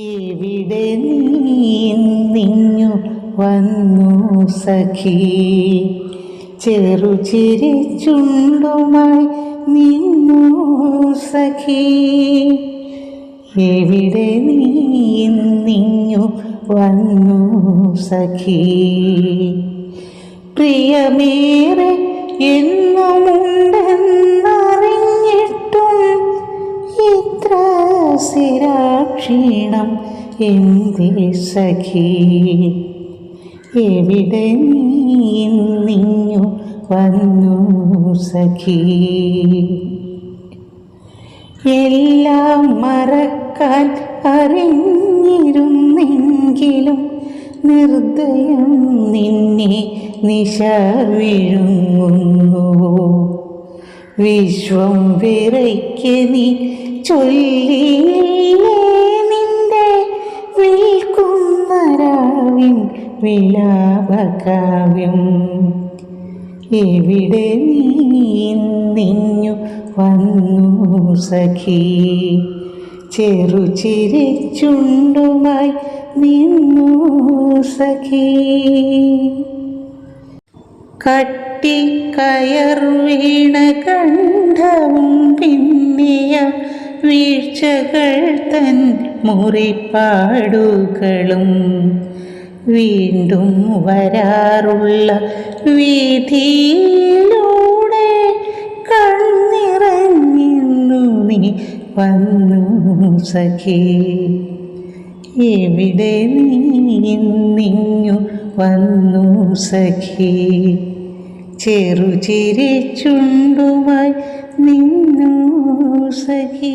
എവിടെ നിന്നു വന്നു സഖി. ചെറുചിരി ചുണ്ടുമായി നിന്നു സഖി. എവിടെ നിന്നു വന്നു സഖി. പ്രിയമേറെ എന്നുമുണ്ടെന്നറിഞ്ഞിട്ടും സ്ഥിരാക്ഷീണം എന്തി സഖി? എവിടെ നീന്നിഞ്ഞു വന്നു സഖി? എല്ലാം മറക്കാൻ അറിഞ്ഞിരുന്നെങ്കിലും നിർദ്ദയം നിന്നെ നിശ വിഴുങ്ങുന്നുവോ വിശ്വം വിറയ്ക്ക് നീ ചൊല്ലിയില്ലേ നിന്റെ വിൽക്കുന്നരാവിൻ വിലാപകാവ്യം എവിടെ നീ നിന്നു വന്നു സഖി? ചെറു ചിരിച്ചുണ്ടുമായി നിന്നു സഖി. കട്ടിക്കയർ വീണ കണ്ഠവും പിന്നിയ വീഴ്ചകൾ തൻ മുറിപ്പാടുകളും വീണ്ടും വരാറുള്ള വീതിയിലൂടെ കണ്ണിറങ്ങിന്നു നീ വന്നു സഖി. എവിടെ നീ നിന്നു വന്നു സഖി? ചെറുചിരി ചുണ്ടുമായി നിന്നു സഖി.